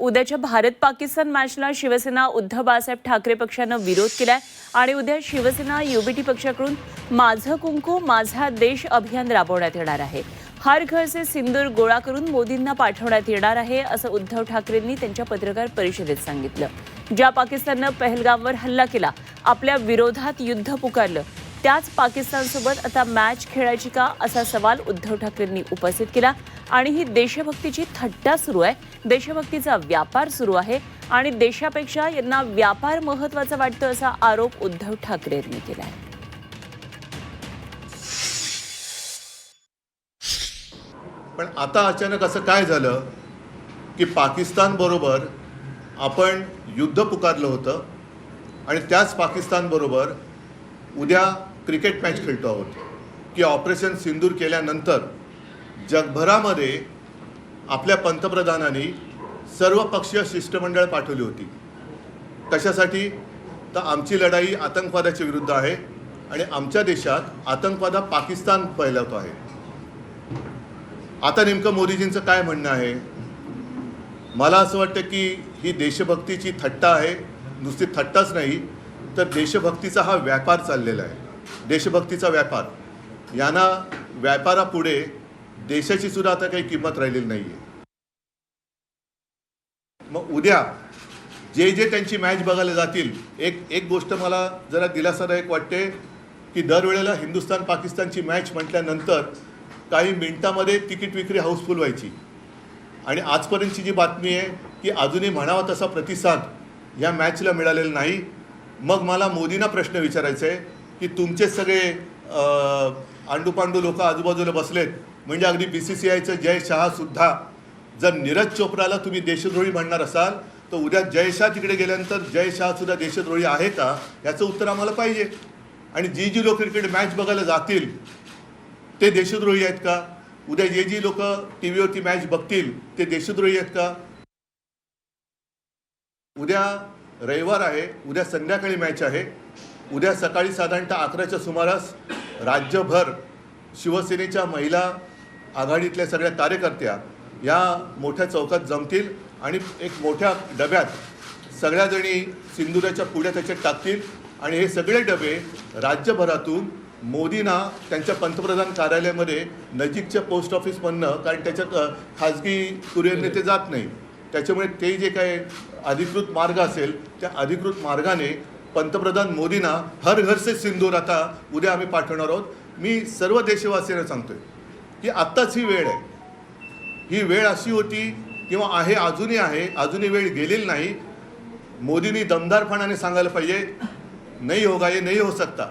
उद्याच्या भारत पाकिस्तान मॅचला शिवसेना उद्धव बाळासाहेब ठाकरे पक्षानं विरोध केलाय आणि उद्या शिवसेना युबीटी पक्षाकडून माझं कुंकू माझा देश अभियान राबवण्यात येणार आहे. हर घरचे सिंदूर गोळा करून मोदींना पाठवण्यात येणार आहे असं उद्धव ठाकरेंनी त्यांच्या पत्रकार परिषदेत सांगितलं. ज्या पाकिस्ताननं पहलगामवर हल्ला केला आपल्या विरोधात युद्ध पुकारलं त्याच पाकिस्तानसोबत आता मॅच खेळायची का असा सवाल उद्धव ठाकरेंनी उपस्थित केला. आणि ही देशभक्तीची थट्टा सुरू आहे. देशभक्तीचा व्यापार सुरू आहे. आणि देशापेक्षा यांना व्यापार महत्त्वाचा वाटतं असा आरोप उद्धव ठाकरे यांनी केला आहे पण आता अचानक असं काय झालं की पाकिस्तानबरोबर आपण युद्ध पुकारलं होतं. आणि त्याच पाकिस्तानबरोबर उद्या क्रिकेट मॅच खेळतो आहोत. की ऑपरेशन सिंदूर केल्यानंतर जगभरामध्ये आपल्या पंतप्रधानांनी सर्वपक्षीय शिष्टमंडळ पाठवली होती. कशासाठी? तर आमची लढाई आतंकवादाच्या विरुद्ध आहे आणि आमच्या देशात आतंकवादा पाकिस्तान फैलावतो आहे. आता नेमकं मोदीजींचं काय म्हणणं आहे? मला असं वाटतं की ही देशभक्तीची थट्टा आहे. नुसती थट्टाच नाही तर देशभक्तीचा हा व्यापार चाललेला आहे. देशभक्तीचा व्यापार. यांना व्यापारापुढे देशाची सुद्धा आता काही किंमत राहिलेली नाही आहे मग उद्या जे जे त्यांची मॅच बघायला जातील एक एक गोष्ट मला जरा दिलासादायक वाटते की दरवेळेला हिंदुस्थान पाकिस्तानची मॅच म्हटल्यानंतर काही मिनिटामध्ये तिकीट विक्री हाऊसफुल व्हायची. आणि आजपर्यंतची जी बातमी आहे की अजूनही म्हणावा तसा प्रतिसाद या मॅचला मिळालेला नाही. मग मला मोदींना प्रश्न विचारायचा आहे की तुमचे सगळे आंडूपांडू लोक आजूबाजूला बसलेत. म्हणजे अगदी बी सी सी आयचं जय शहासुद्धा जर नीरज चोप्राला तुम्ही देशद्रोही म्हणणार असाल तर उद्या जय शाह तिकडे गेल्यानंतर जय शहासुद्धा देशद्रोही आहे का? याचं उत्तर आम्हाला पाहिजे. आणि जी जी लोक क्रिकेट मॅच बघायला जातील ते देशद्रोही आहेत का? उद्या जे जी लोक टी व्हीवरती मॅच बघतील ते देशद्रोही आहेत का? उद्या रविवार आहे उद्या संध्याकाळी मॅच आहे. उद्या सकाळी साधारणतः अकराच्या सुमारास राज्यभर शिवसेनेच्या महिला आघाडीतल्या सगळ्या कार्यकर्त्या या मोठ्या चौकात जमतील आणि एक मोठ्या डब्यात सगळ्याजणी सिंदुराच्या पुढ्या त्याच्यात टाकतील. आणि हे सगळे डबे राज्यभरातून मोदींना त्यांच्या पंतप्रधान कार्यालयामध्ये नजीकच्या पोस्ट ऑफिसमधनं कारण त्याच्यात खाजगी कुरिअरने ते जात नाही त्याच्यामुळे ते जे काय अधिकृत मार्ग असेल त्या अधिकृत मार्गाने पंतप्रधान मोदींना हर घर से सिंदूर आता उद्या आम्ही पाठवणार आहोत. मी सर्व देशवासियांना सांगतोय की आत्ताच ही वेळ आहे. ही वेळ अशी होती किंवा आहे अजूनही आहे अजूनही वेळ गेलेली नाही. मोदींनी दमदारपणाने सांगायला पाहिजे नाही होगा ये नाही हो सकता